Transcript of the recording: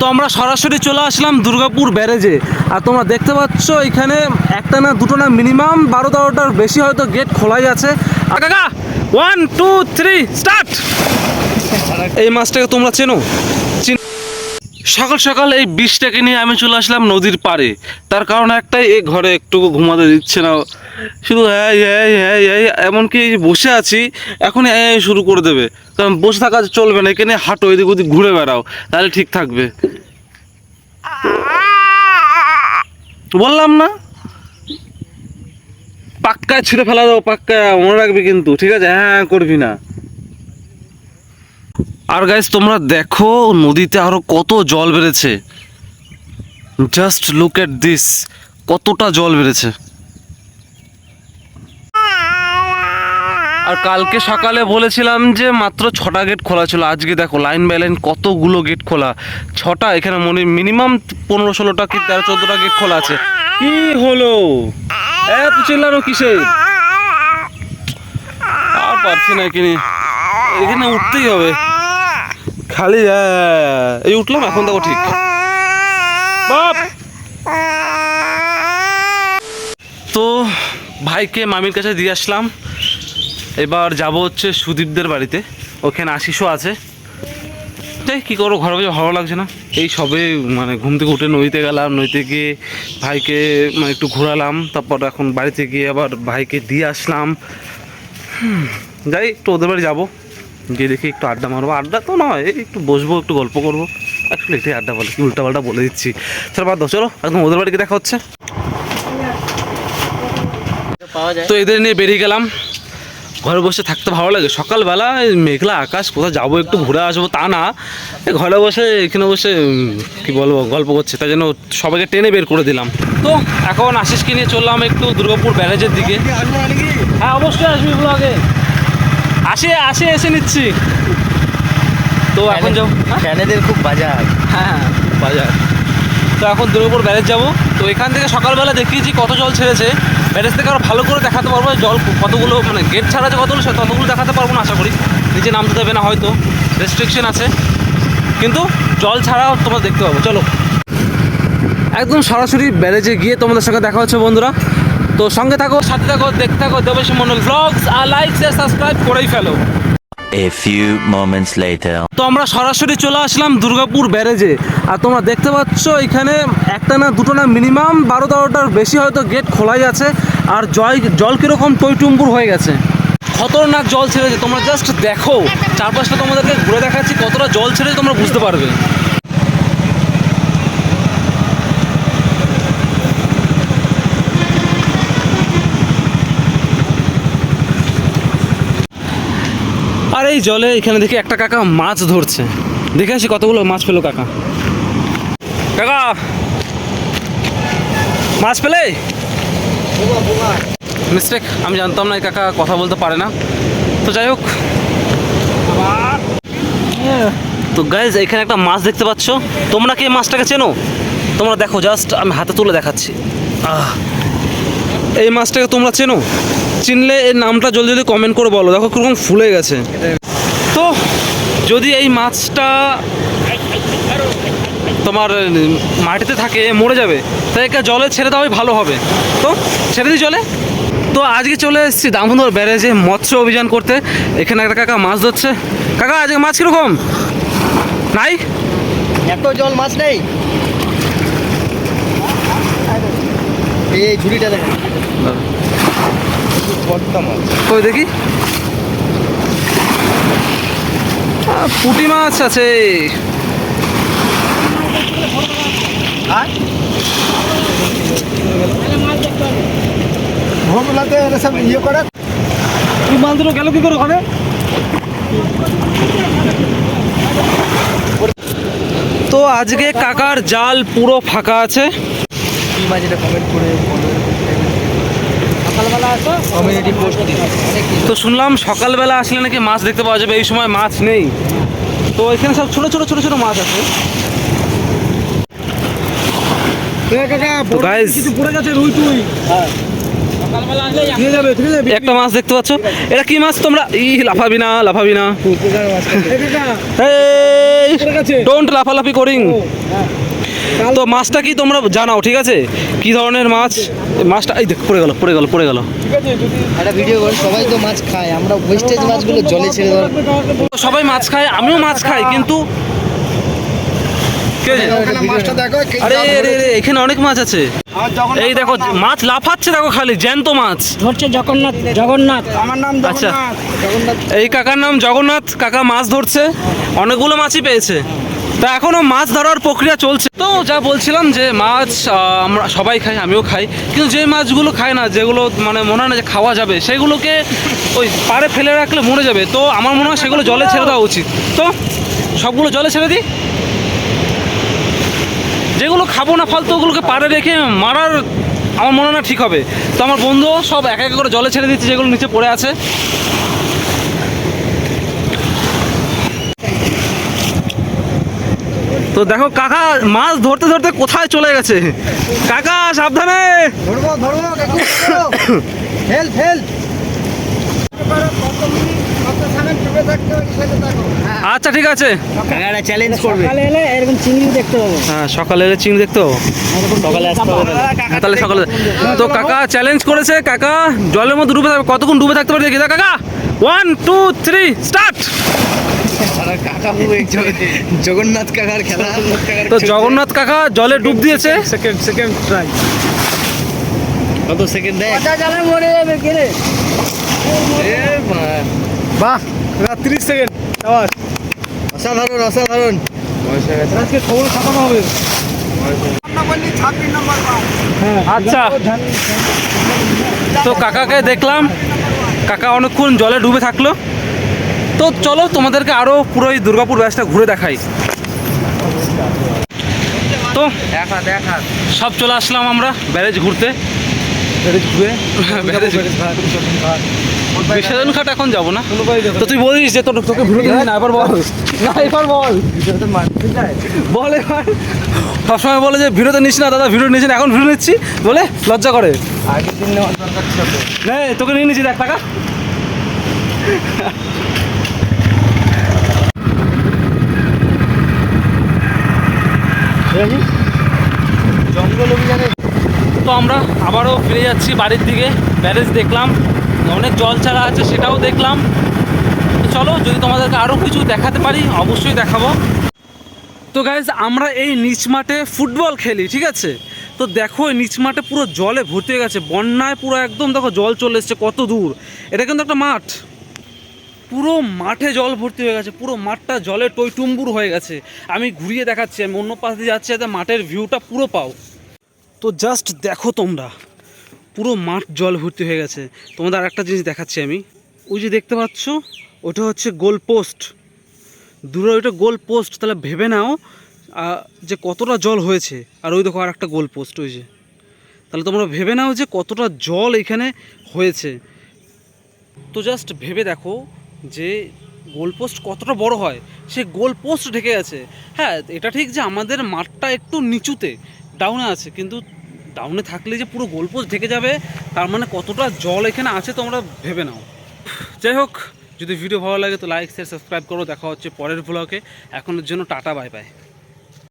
তো আমরা সরাসরি চলে আসলাম দুর্গাপুর ব্যারেজে। আর তোমরা দেখতে পাচ্ছ এখানে একটা না দুটো না মিনিমাম বারো তেরোটার বেশি হয়তো গেট খোলাই আছে। কাকা ওয়ান টু থ্রি স্টার্ট এই মাছটাকে তোমরা চিন- সকাল সকাল এই বিষটাকে নিয়ে আমি চলে আসলাম নদীর পাড়ে। তার কারণ একটাই, এই ঘরে একটু ঘুমাতে দিচ্ছে না। শুধু হ্যাঁ হ্যাঁ হ্যাঁ হ্যাঁ এমনকি বসে আছি, এখন হ্যাঁ শুরু করে দেবে। কারণ বসে থাকা চলবে না এখানে হাঁটো, এদিক ওদিক ঘুরে বেড়াও, তাহলে ঠিক থাকবে। বললাম না? পাক্কায় ছিঁড়ে ফেলা দাও পাক্কায়, মনে রাখবি কিন্তু, ঠিক আছে? হ্যাঁ করবি না। আর গাইজ তোমরা দেখো, নদীতে আরও কত জল বেড়েছে। জাস্ট লুক এট দিস কতটা জল বেড়েছে। আর কালকে সকালে বলেছিলাম যে মাত্র ছটা গেট খোলা ছিল, আজকে দেখো লাইন বাই লাইন কতগুলো গেট খোলা। ছটা, এখানে মনে মিনিমাম পনেরো ষোলোটা কি তেরো চোদ্দোটা গেট খোলা আছে। কি হলো? এত চিল্লানো কিসে আর পারছি না এখানে। এখানে উঠতেই হবে। খালি এই উঠলাম, এখন দেখো ঠিক। বাপ! তো ভাইকে মামির কাছে দিয়ে আসলাম। এবার যাব হচ্ছে সুদীপদের বাড়িতে। ওখানে আশিসও আছে। যাই, কী করো ঘরে বসে ভালো লাগছে না। এই সবে মানে ঘুম থেকে উঠে নদীতে গেলাম, নদীতে গিয়ে ভাইকে মানে একটু ঘোরালাম। তারপর এখন বাড়িতে গিয়ে আবার ভাইকে দিয়ে আসলাম। যাই, একটু ওদের বাড়ি যাব। গিয়ে দেখি একটু আড্ডা মারবো। আড্ডা তো নয় একটু বসবো একটু গল্প করব। আসলে এটাই আড্ডা বলে কি উল্টাপাল্টা বলে দিচ্ছি। চলো বাদ চলো একদম ওদের বাড়িতে দেখা হচ্ছে? তো এদের নিয়ে বেরিয়ে গেলাম। ঘরে বসে থাকতে ভালো লাগে। সকালবেলা মেঘলা আকাশ কোথাও যাব একটু ঘুরে আসব তা না। ঘরে বসে এখানে বসে কি বলব গল্প করছে। তাই জন্য সবাইকে টেনে বের করে দিলাম। তো এখন আশিসকে নিয়ে চললাম একটু দুর্গাপুর ব্যারেজের দিকে। হ্যাঁ অবশ্যই আসবি ব্লগে। আসে আসে এসে নিচ্ছি। তো এখন যাব হ্যাঁ? ফ্যানেদের খুব বাজার। হ্যাঁ বাজার। তো এখন দুর্গাপুর ব্যারেজ যাব। তো এখান থেকে সকালবেলা দেখিয়েছি কত জল ছেড়েছে। ব্যারেজ থেকে আরও ভালো করে দেখাতে পারব জল কতগুলো মানে গেট ছাড়া যে কতগুলো সে ততগুলো দেখাতে পারব না আশা করি। নিচে নামতে দেবে না হয়তো। রেস্ট্রিকশন আছে। কিন্তু জল ছাড়াও তোমরা দেখতে পাবো। চলো। একদম সরাসরি ব্যারেজে গিয়ে তোমাদের সঙ্গে দেখা হচ্ছে বন্ধুরা। তো সঙ্গে থাকো সাথে থাকো দেখতে থাকো দেবেশ মন্ডল ব্লগস আর লাইক শেয়ার সাবস্ক্রাইব করেই ফেলো। A few moments later. তো আমরা সরাসরি চলে আসলাম দুর্গাপুর ব্যারেজে। আর তোমরা দেখতে পাচ্ছ এখানে একটা না দুটো না মিনিমাম বারো তেরোটার বেশি হয়তো গেট খোলাই আছে। আর জল জল কীরকম টইটুম্বুর হয়ে গেছে। খতরনাক জল ছেড়েছে। তোমরা জাস্ট দেখো চারপাশটা তোমাদেরকে ঘুরে দেখাচ্ছি কতটা জল ছেড়েছে তোমরা বুঝতে পারবে। জলে এখানে দেখি একটা কাকা মাছ ধরছে। দেখে আসি কতগুলো মাছ পেল কাকা। কাকা, মাছ পেলে? মিস্টেক আমি জানতাম না এই কাকা কথা বলতে পারে না। তো যাই হোক। তো গাইজ এখানে একটা মাছ দেখতে পাচ্ছ। তোমরা কি মাছটাকে চেনো? তোমরা দেখো জাস্ট আমি হাতে তুলে দেখাচ্ছি। এই মাছটাকে তোমরা চেনো? চিনলে এর নামটা জলদি জলদি কমেন্ট করে বলো। দেখো কীরকম ফুলে গেছে। যদি এই মাছটা তোমার মাটিতে থাকে মরে যাবে তাই একে জলে ছেড়ে দেওয়াই ভালো হবে। তো ছেড়ে দিই জলে? তো আজকে চলে এসেছি দামোদর ব্যারেজে মৎস্য অভিযান করতে। এখানে একটা কাকা মাছ ধরছে। কাকা আজকে মাছ কীরকম? নাই? এত জল মাছ নেই। এই ঝুড়িটা দেখেন কই দেখি? পুঁটি মাছ আছে। সব ইয়ে করে। দুটো গেল কি করে ওখানে? তো আজকে কাকার জাল পুরো ফাঁকা আছে। কমেন্ট করে সকালবেলা আসো। কমিউনিটি পোস্ট তো শুনলাম সকালবেলা আসলে নাকি মাছ দেখতে পাওয়া যাবে এই সময় মাছ নেই। তো এখানে সব ছোট ছোট ছোট ছোট মাছ আছে। হ্যাঁ। একটা মাছ দেখতে পাচ্ছ? এটা কি মাছ তোমরা? ই লাফাবি না লাফাবি না। ডোন্ট লাফালাফি করিং। তো মাছটা কি তোমরা জানাও ঠিক আছে? কি ধরনের মাছ? মাছটা এই দেখ পড়ে গেল পড়ে গেল পড়ে গেল। একটা ভিডিও কর সবাই তো মাছ খায় আমরা ওয়েস্টেজ মাছগুলো জলে ছেড়ে দেওয়ার সবাই মাছ খায় আমিও মাছ খাই কিন্তু কে জানে? মাছটা দেখো আরে আরে আরে, এখানে অনেক মাছ আছে। এই দেখো মাছ লাফাচ্ছে দেখো খালি জ্যান্ত মাছ। ধরছে জগন্নাথ জগন্নাথ। আমার নাম আচ্ছা। এই কাকার নাম জগন্নাথ কাকা মাছ ধরছে অনেকগুলো মাছই পেয়েছে। তা এখনও মাছ ধরার প্রক্রিয়া চলছে। তো যা বলছিলাম যে মাছ আমরা সবাই খাই, আমিও খাই, কিন্তু যে মাছগুলো খাই না, যেগুলো মানে মনে হয় না যে খাওয়া যাবে, সেগুলোকে ওই পাড়ে ফেলে রাখলে মরে যাবে। তো আমার মনে হয় সেগুলো জলে ছেড়ে দেওয়া উচিত। তো সবগুলো জলে ছেড়ে দিই? যেগুলো খাব না ফালতু, ওগুলোকে পাড়ে রেখে মারার আমার মনে না ঠিক হবে। তো আমার বন্ধু সব এক এক করে জলে ছেড়ে দিচ্ছে, যেগুলো নিচে পড়ে আছে। তো দেখো কাকা মাছ ধরতে ধরতে কোথায় চলে গেছে? কাকা সাবধানে! আচ্ছা ঠিক আছে। কাকারা চ্যালেঞ্জ করবে। সকালে এলে এরকম চিংড়ি দেখতে পাবো। হ্যাঁ সকালে এলে চিংড়ি দেখতো সকালে আসতে হবে হ্যাঁ, তাহলে সকালে তো কাকা চ্যালেঞ্জ করেছে কাকা। জলের মধ্যে ডুবে থাকবে কতক্ষণ ডুবে থাকতে পারে দেখি? দা কাকা one two three start Jagannath কাকার খেলা। তো জগন্নাথ কাকা জলে ডুব দিয়েছে? সেকেন্ড সেকেন্ড ট্রাই কত সেকেন্ড দেখ। জালে মরে যাবে কেরে বাহ তিরিশ সেকেন্ড অসাধারণ অসাধারণ। আজকে খবর ছাপানো হবে। আচ্ছা। তো কাকাকে দেখলাম। কাকা অনেকক্ষণ জলে ডুবে থাকল। তো চলো তোমাদেরকে আরও পুরো এই দুর্গাপুর ব্যাসটা ঘুরে দেখাই। তো দেখা দেখা। সব চলে আসলাম আমরা ব্যারেজ ঘুরতে। বিসর্জন ঘাট এখন যাব না। তো তুই বলিস যে তোর তোকে না এবার বল। না এবার বল। বল এবার। সবসময় বলে যে ভিডিওতে নিস না দাদা ভিডিও নিস না এখন ভিডিও নিচ্ছি বলে লজ্জা করে। আগের দিন তোকে নিয়ে নিচ্ছি দেখ টাকা। জঙ্গল অভিযানে তো আমরা আবারও ফিরে যাচ্ছি বাড়ির দিকে। ব্যারেজ দেখলাম, অনেক জল ছাড়া আছে সেটাও দেখলাম। চলো, যদি তোমাদেরকে আরও কিছু দেখাতে পারি, অবশ্যই দেখাবো। তো গাইজ আমরা এই নিচ মাঠে ফুটবল খেলি, ঠিক আছে? তো দেখো নিচ মাঠে পুরো জলে ভর্তি হয়ে গেছে। বন্যায় পুরো একদম, দেখো, জল চলে এসছে, কত দূর। এটা কিন্তু একটা মাঠ। পুরো মাঠে জল ভর্তি হয়ে গেছে, পুরো মাঠটা জলে টইটুম্বুর হয়ে গেছে। আমি ঘুরিয়ে দেখাচ্ছি, আমি অন্য পাশ যাচ্ছি যাতে মাঠের ভিউটা পুরো পাও। তো জাস্ট দেখো তোমরা, পুরো মাঠ জল ভর্তি হয়ে গেছে। তোমাদের আর একটা জিনিস দেখাচ্ছি আমি। ওই যে দেখতে পাচ্ছ, ওটা হচ্ছে গোল পোস্ট দূরে ওইটা গোল পোস্ট তাহলে ভেবে নাও যে কতটা জল হয়েছে। আর ওই দেখো আর একটা গোল পোস্ট ওই যে। তাহলে তোমরা ভেবে নাও যে কতটা জল এখানে হয়েছে। তো জাস্ট ভেবে দেখো যে গোলপোস্ট কতটা বড় হয়, সে গোলপোস্ট ঢেকে গেছে হ্যাঁ এটা ঠিক যে আমাদের মাঠটা একটু নিচুতে ডাউনে আছে, কিন্তু ডাউনে থাকলে যে পুরো গোলপোস্ট ঢেকে যাবে, তার মানে কতটা জল এখানে আছে তোমরা ভেবে নাও। যাই হোক, যদি ভিডিও ভালো লাগে তো লাইক শেয়ার সাবস্ক্রাইব করো। দেখা হচ্ছে পরের ব্লগে এখনের জন্য টাটা বাই বাই